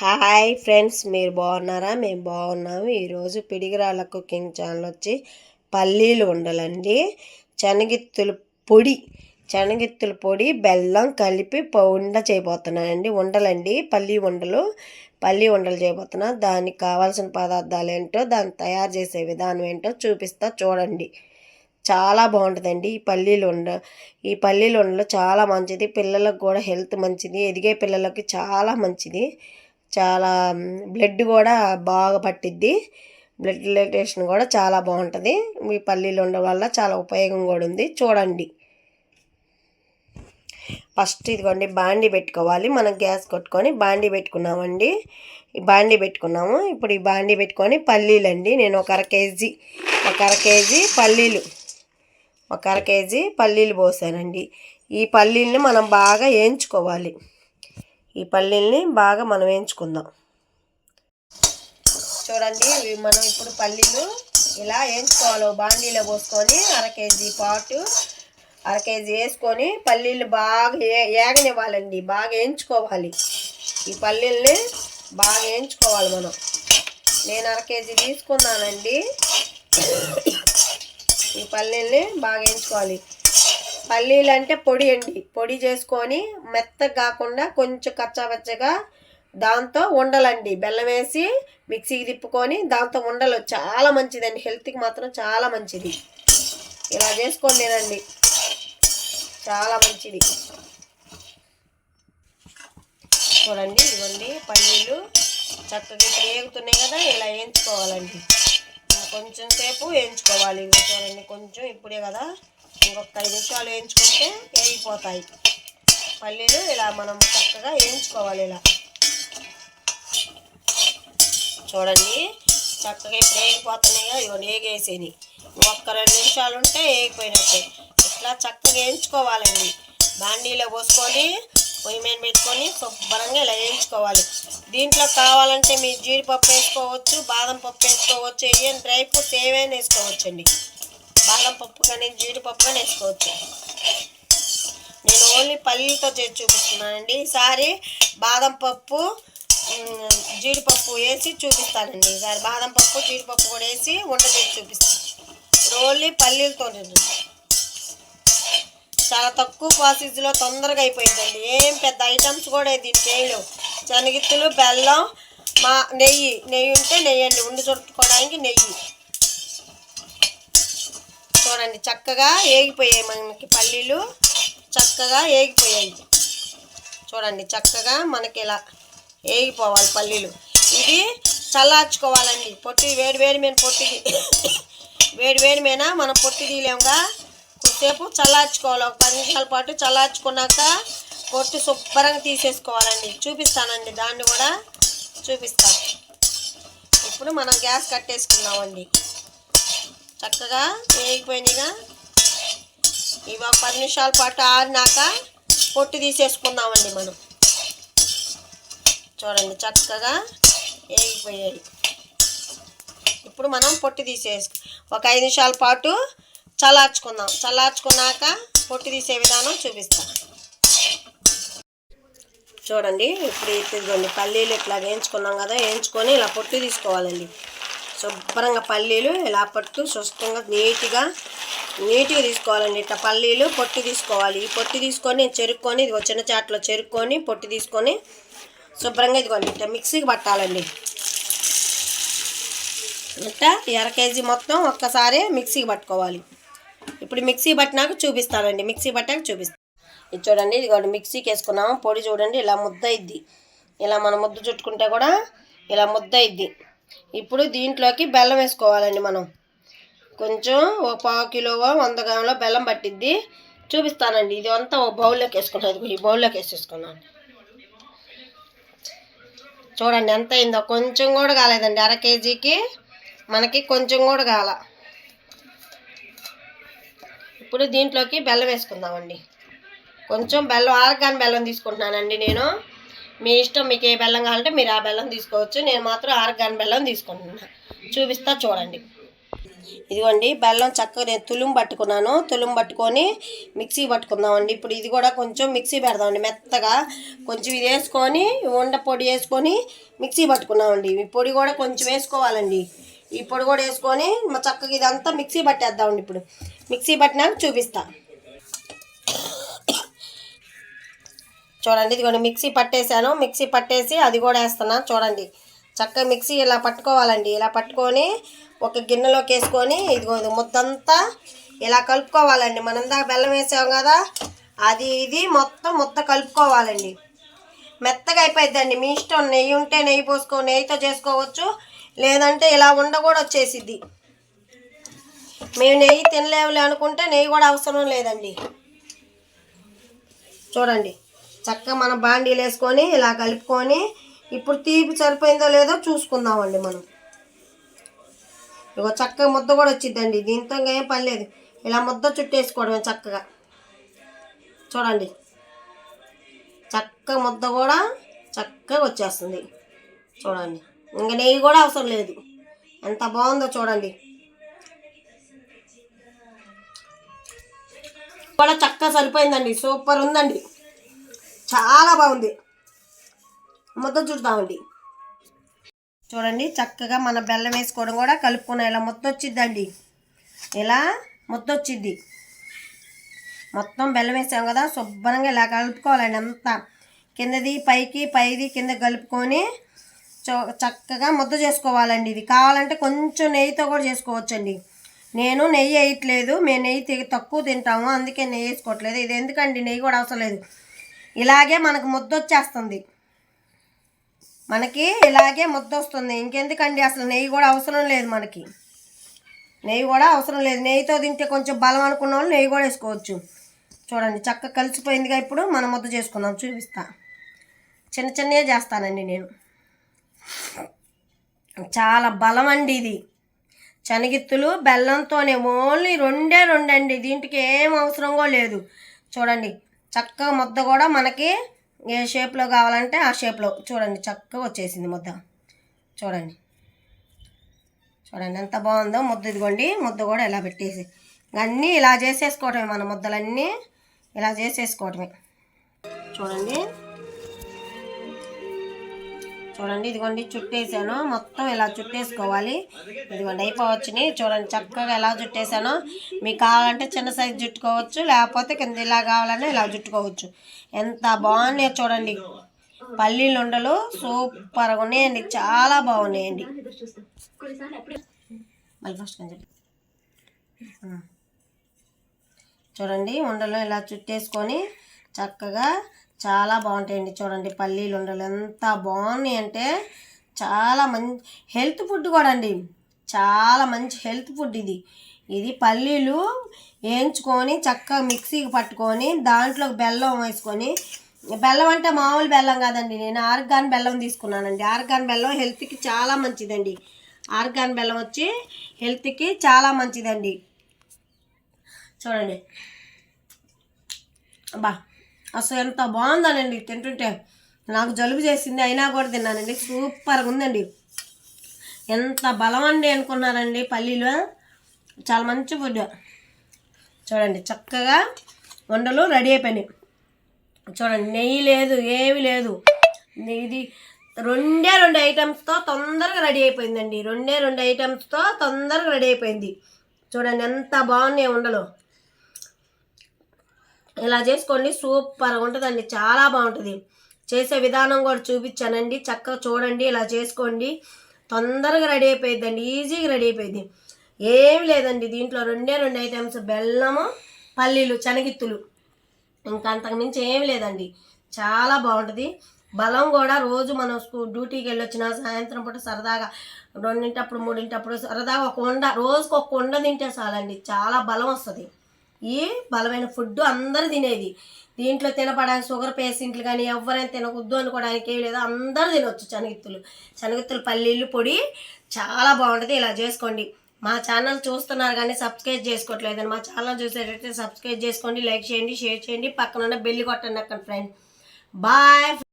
Hi friends మీరు బాగున్నారా? మేము బాగున్నాము. ఈరోజు పిడిగిరాళ్ళ కుకింగ్ ఛానల్ వచ్చి పల్లీలు ఉండలండి శనగిత్తుల పొడి శనగిత్తుల పొడి బెల్లం కలిపి ఉండ చేయబోతున్నానండి. ఉండలండి పల్లీ ఉండలు పల్లీ ఉండలు చేయబోతున్నా. దానికి కావాల్సిన పదార్థాలు ఏంటో దాన్ని తయారు చేసే విధానం ఏంటో చూపిస్తా చూడండి. చాలా బాగుంటుందండి ఈ పల్లీలు ఉండ ఈ పల్లీలు ఉండలు చాలా మంచిది. పిల్లలకు కూడా హెల్త్ మంచిది. ఎదిగే పిల్లలకి చాలా మంచిది. చాలా బ్లడ్ కూడా బాగా పట్టిద్ది. బ్లడ్ రిలేటేషన్ కూడా చాలా బాగుంటుంది. ఈ పల్లీలు ఉండడం వల్ల చాలా ఉపయోగం కూడా ఉంది. చూడండి. ఫస్ట్ ఇదిగోండి బాండీ పెట్టుకోవాలి. మనం గ్యాస్ కొట్టుకొని బాండీ పెట్టుకున్నామండి. ఈ బాండి పెట్టుకున్నాము. ఇప్పుడు ఈ బాండీ పెట్టుకొని పల్లీలు అండి నేను ఒక అర కేజీ ఒక అర కేజీ పల్లీలు ఒక అర కేజీ పల్లీలు పోసానండి. ఈ పల్లీల్ని మనం బాగా వేయించుకోవాలి ఈ పల్లీల్ని బాగా మనం వేయించుకుందాం. చూడండి ఇవి మనం ఇప్పుడు పల్లీలు ఇలా వేయించుకోవాలి. బాండీలో పోసుకొని అర కేజీ పాటు అర కేజీ వేసుకొని పల్లీలు బాగా ఏ ఏగనివ్వాలండి. బాగా వేయించుకోవాలి. ఈ పల్లీల్ని బాగా వేయించుకోవాలి మనం. నేను అర కేజీ తీసుకున్నానండి. ఈ పల్లీల్ని బాగా వేయించుకోవాలి. పల్లీలు అంటే పొడి అండి. పొడి చేసుకొని మెత్తగా కాకుండా కొంచెం కచ్చాపచ్చగా దాంతో ఉండలండి బెల్లం వేసి మిక్సీకి తిప్పుకొని దాంతో ఉండలు చాలా మంచిదండి. హెల్త్కి మాత్రం చాలా మంచిది. ఇలా చేసుకొని తినండి. చాలా మంచిది. చూడండి ఇవ్వండి పల్లీలు చక్కగా ఇప్పుడు వేగుతున్నాయి కదా ఇలా వేయించుకోవాలండి. కొంచెం సేపు వేయించుకోవాలి. ఇవి చూడండి కొంచెం ఇప్పుడే కదా ఇంకొక ఐదు నిమిషాలు వేయించుకుంటే వేగిపోతాయి. పల్లీలు ఇలా మనం చక్కగా వేయించుకోవాలి ఇలా. చూడండి చక్కగా ఇప్పుడు వేగిపోతున్నాయి ఇవన్నీ వేగేసేని ఒక్క రెండు నిమిషాలు ఉంటే వేగిపోయినట్టే. ఇట్లా చక్కగా వేయించుకోవాలండి. బాండీలో పోసుకొని పొయ్యి మీద పెట్టుకొని శుభ్రంగా ఇలా వేయించుకోవాలి. దీంట్లో కావాలంటే మీరు జీడిపప్పు వేసుకోవచ్చు బాదం పప్పు వేసుకోవచ్చు ఏం డ్రై ఫ్రూట్స్ ఏమైనా వేసుకోవచ్చండి. బాదం పప్పు కానీ జీడిపప్పు కానీ వేసుకోవచ్చు. నేను ఓన్లీ పల్లీలతో చేసి చూపిస్తున్నానండి. ఈసారి బాదం పప్పు జీడిపప్పు వేసి చూపిస్తానండి. ఈసారి బాదం పప్పు జీడిపప్పు కూడా వేసి వంట చేసి చూపిస్తాను. ఓన్లీ పల్లీలతో చాలా తక్కువ ప్రాసెస్లో తొందరగా అయిపోయిందండి ఏం పెద్ద ఐటమ్స్ కూడా ఇది చేయలేవు శనగిత్తులు బెల్లం మా నెయ్యి. నెయ్యి ఉంటే నెయ్యి అండి ఉండి చుట్టుకోవడానికి నెయ్యి. చూడండి చక్కగా ఏగిపోయాయి మనకి పల్లీలు. చక్కగా ఏగిపోయాయి. చూడండి చక్కగా మనకి ఇలా ఏగిపోవాలి పల్లీలు. ఇది చల్లార్చుకోవాలండి. పొట్టి వేడి వేడి మీద పొట్టి వేడి వేడి మీద మనం పొట్టి తీయలేముగా కొద్దిసేపు చల్లార్చుకోవాలి. ఒక పది నిమిషాల పాటు చల్లార్చుకున్నాక పొట్టి శుభ్రంగా తీసేసుకోవాలండి. చూపిస్తానండి దాన్ని కూడా చూపిస్తాను ఇప్పుడు మనం గ్యాస్ కట్టేసుకుందామండి. చక్కగా వేగిపోయినాయిగా. ఇవి ఒక పది నిమిషాల పాటు ఆరినాక పొట్టు తీసేసుకుందామండి మనం. చూడండి చక్కగా వేగిపోయాయి. ఇప్పుడు మనం పొట్టు తీసేసు ఒక ఐదు నిమిషాల పాటు చల్లార్చుకుందాం. చల్లార్చుకున్నాక పొట్టు తీసే విధానం చూపిస్తాం. చూడండి ఇప్పుడు ఇదిగోండి పల్లీలు ఇట్లా వేయించుకున్నాం కదా వేయించుకొని ఇలా పొట్టు తీసుకోవాలండి. శుభ్రంగా పల్లీలు ఇలా పట్టు స్వస్థంగా నీట్గా నీట్గా తీసుకోవాలండి. ఇట్లా పల్లీలు పొట్టు తీసుకోవాలి. ఈ పొట్టు తీసుకొని చెరుక్కొని ఇదిగో చిన్న చాట్లో చెరుక్కొని పొట్టు తీసుకొని శుభ్రంగా ఇదిగోండి ఇట్లా మిక్సీకి పట్టాలండి. ఇట్లా ఈ కేజీ మొత్తం ఒక్కసారి మిక్సీకి పట్టుకోవాలి. ఇప్పుడు మిక్సీ పట్టినాక చూపిస్తానండి. మిక్సీ పట్టాక చూపిస్తాను ఇది చూడండి ఇదిగోండి మిక్సీకి వేసుకున్నాము. పొడి చూడండి ఇలా ముద్ద ఇద్ది ఇలా మనం ముద్ద చుట్టుకుంటే కూడా ఇలా ముద్ద ఇద్ది ఇప్పుడు దీంట్లోకి బెల్లం వేసుకోవాలండి మనం. కొంచెం ఒక పావు కిలో వంద గ్రాముల బెల్లం పట్టిద్ది. చూపిస్తానండి. ఇది అంతా ఒక బౌల్లోకి వేసుకున్నాను ఈ బౌల్లోకి వేసేసుకున్నాను. చూడండి ఎంత అయిందో. కొంచెం కూడా కాలేదండి. అర కేజీకి మనకి కొంచెం కూడా కాల. ఇప్పుడు దీంట్లోకి బెల్లం వేసుకుందామండి. కొంచెం బెల్లం ఆరగాని బెల్లం తీసుకుంటున్నానండి నేను. మీ ఇష్టం మీకు ఏ బెల్లం కావాలంటే మీరు ఆ బెల్లం తీసుకోవచ్చు. నేను మాత్రం ఆర్గాన్ బెల్లం తీసుకుంటున్నాను చూపిస్తా చూడండి. ఇదిగోండి బెల్లం చక్కగా నేను తులుం పట్టుకున్నాను. తులుం పట్టుకొని మిక్సీ పట్టుకుందామండి. ఇప్పుడు ఇది కూడా కొంచెం మిక్సీ పెడదామండి. మెత్తగా కొంచెం ఇది వేసుకొని ఉండ పొడి వేసుకొని మిక్సీ పట్టుకున్నామండి. ఈ పొడి కూడా కొంచెం వేసుకోవాలండి. ఈ పొడి కూడా వేసుకొని చక్కగా ఇదంతా మిక్సీ పట్టేద్దామండి ఇప్పుడు. మిక్సీ పట్టినాక చూపిస్తాను చూడండి ఇదిగోండి మిక్సీ పట్టేశాను. మిక్సీ పట్టేసి అది కూడా వేస్తున్నాను చూడండి. చక్కగా మిక్సీ ఇలా పట్టుకోవాలండి. ఇలా పట్టుకొని ఒక గిన్నెలోకి వేసుకొని ఇదిగో ఇది ముద్దంతా ఇలా కలుపుకోవాలండి. మనం ఇందాక బెల్లం వేసాం కదా అది ఇది మొత్తం ముద్ద కలుపుకోవాలండి. మెత్తగా అయిపోయిద్దండి. మీ ఇష్టం నెయ్యి ఉంటే నెయ్యి పోసుకో నెయ్యితో చేసుకోవచ్చు. లేదంటే ఇలా ఉండ కూడా వచ్చేసిద్ది. మేము నెయ్యి తినలేములే అనుకుంటే నెయ్యి కూడా అవసరం లేదండి. చూడండి. చక్కగా మనం బాండీలు వేసుకొని ఇలా కలుపుకొని ఇప్పుడు తీపి సరిపోయిందో లేదో చూసుకుందామండి మనం. ఇగో చక్కగా ముద్ద కూడా వచ్చిందండి. దీంతో ఏం పని లేదు. ఇలా ముద్ద చుట్టేసుకోవడమే చక్కగా. చూడండి. చక్కగా ముద్ద కూడా చక్కగా వచ్చేస్తుంది. చూడండి. ఇంకా నెయ్యి కూడా అవసరం లేదు. ఎంత బాగుందో చూడండి. కూడా చక్కగా సరిపోయిందండి. సూపర్ ఉందండి. చాలా బాగుంది. ముద్ద చూద్దామండి. చూడండి చక్కగా మన బెల్లం వేసుకోవడం కూడా కలుపుకున్న. ఇలా మొత్తం వచ్చిద్దండి ఇలా ముద్ద వచ్చిద్ది మొత్తం బెల్లం వేసాం కదా శుభ్రంగా ఇలా కలుపుకోవాలండి అంతా. కిందది పైకి పైది కింద కలుపుకొని చో- చక్కగా ముద్ద చేసుకోవాలండి ఇది. కావాలంటే కొంచెం నెయ్యితో కూడా చేసుకోవచ్చండి. నేను నెయ్యి వేయట్లేదు. మేము నెయ్యి తక్కువ తింటాము. అందుకే నెయ్యి వేసుకోవట్లేదు. ఇది ఎందుకండి? నెయ్యి కూడా అవసరం లేదు. ఇలాగే మనకు ముద్దొచ్చేస్తుంది. మనకి ఇలాగే ముద్ద వస్తుంది ఇంకెందుకండి? అసలు నెయ్యి కూడా అవసరం లేదు మనకి. నెయ్యి కూడా అవసరం లేదు. నెయ్యితో తింటే కొంచెం బలం అనుకున్న వాళ్ళు నెయ్యి కూడా వేసుకోవచ్చు. చూడండి చక్కగా కలిసిపోయిందిగా ఇప్పుడు. మనం ముద్ద చేసుకుందాం. చూపిస్తా. చిన్న చిన్నగా చేస్తానండి నేను. చాలా బలం అండి ఇది. శనగిత్తులు బెల్లంతోనే ఓన్లీ రెండే రెండండి. దీంట్కి ఏం అవసరం కూడా లేదు. చూడండి చక్కగా ముద్ద కూడా మనకి ఏ షేప్లో కావాలంటే ఆ షేప్లో చూడండి చక్కగా వచ్చేసింది ముద్ద. చూడండి. చూడండి ఎంత బాగుందో ముద్ద ఇదిగోండి. ముద్ద కూడా ఇలా పెట్టేసి. అన్నీ ఇలా చేసేసుకోవటమే మన ముద్దలన్నీ. ఇలా చేసేసుకోవటమే. చూడండి. చూడండి ఇదిగోండి చుట్టేసాను. మొత్తం ఇలా చుట్టేసుకోవాలి. ఇదిగోండి అయిపోవచ్చుని చూడండి చక్కగా ఎలా చుట్టేసాను. మీకు కావాలంటే చిన్న సైజు చుట్టుకోవచ్చు లేకపోతే కింద ఇలా కావాలన్నా ఇలా చుట్టుకోవచ్చు. ఎంత బాగున్నాయో చూడండి. పల్లీలు ఉండలు సూపర్గా ఉన్నాయండి చాలా బాగున్నాయండి. మళ్ళీ ఫస్ట్ కొంచెం చూడండి ఉండలు ఇలా చుట్టేసుకొని చక్కగా చాలా బాగుంటాయండి చూడండి పల్లీలు ఉండలు ఎంత బాగున్నాయి అంటే చాలా మంచి హెల్త్ ఫుడ్ కూడా అండి. చాలా మంచి హెల్త్ ఫుడ్ ఇది. ఇది పల్లీలు వేయించుకొని చక్కగా మిక్సీకి పట్టుకొని దాంట్లో బెల్లం వేసుకొని బెల్లం అంటే మామూలు బెల్లం కాదండి. నేను ఆర్గాన్ బెల్లం తీసుకున్నానండి. ఆర్గాన్ బెల్లం హెల్త్కి చాలా మంచిదండి. ఆర్గాన్ బెల్లం వచ్చి హెల్త్కి చాలా మంచిదండి. చూడండి. బా అసలు ఎంత బాగుందనండి తింటుంటే. నాకు జలుబు చేసింది అయినా కూడా తిన్నానండి. సూపర్గా ఉందండి. ఎంత బలం అండి అనుకున్నారండి పల్లీలు. చాలా మంచి ఫుడ్. చూడండి చక్కగా వండలు రెడీ అయిపోయినాయి. చూడండి నెయ్యి లేదు ఏమి లేదు. ఇది రెండే రెండు ఐటమ్స్తో తొందరగా రెడీ అయిపోయిందండి. రెండే రెండు ఐటమ్స్తో తొందరగా రెడీ అయిపోయింది. చూడండి ఎంత బాగున్నాయి ఉండలు ఇలా చేసుకోండి. సూపర్గా ఉంటుందండి. చాలా బాగుంటుంది. చేసే విధానం కూడా చూపించానండి. చక్కగా చూడండి. ఇలా చేసుకోండి. తొందరగా రెడీ అయిపోయిందండి ఈజీగా రెడీ అయిపోయింది. ఏమి లేదండి. దీంట్లో రెండే రెండు ఐటమ్స్ బెల్లము పల్లీలు శనగిత్తులు. ఇంకా అంతకుమించి ఏం ఏమి లేదండి. చాలా బాగుంటుంది. బలం కూడా రోజు మనం స్కూ డ్యూటీకి వెళ్ళొచ్చిన సాయంత్రం పూట సరదాగా రెండింటప్పుడు మూడింటప్పుడు సరదాగా ఒక వండ రోజుకు ఒక వండ తింటే చాలండి. చాలా బలం వస్తుంది. ఈ బలమైన ఫుడ్ అందరూ తినేది. దీంట్లో తినపడానికి షుగర్ పేషెంట్లు కానీ ఎవరైనా తినకూడదు అనుకోవడానికి ఏం లేదు. అందరూ తినొచ్చు శనగిత్తులు. శనగిత్తులు పల్లీలు పొడి చాలా బాగుంటుంది. ఇలా చేసుకోండి. మా ఛానల్ చూస్తున్నారు కానీ సబ్స్క్రైబ్ చేసుకోవట్లేదండి. మా ఛానల్ చూసేటట్టు సబ్స్క్రైబ్ చేసుకోండి లైక్ చేయండి షేర్ చేయండి. పక్కన ఉన్న బెల్లి కొట్టండి అక్కడ ఫ్రెండ్. బాయ్.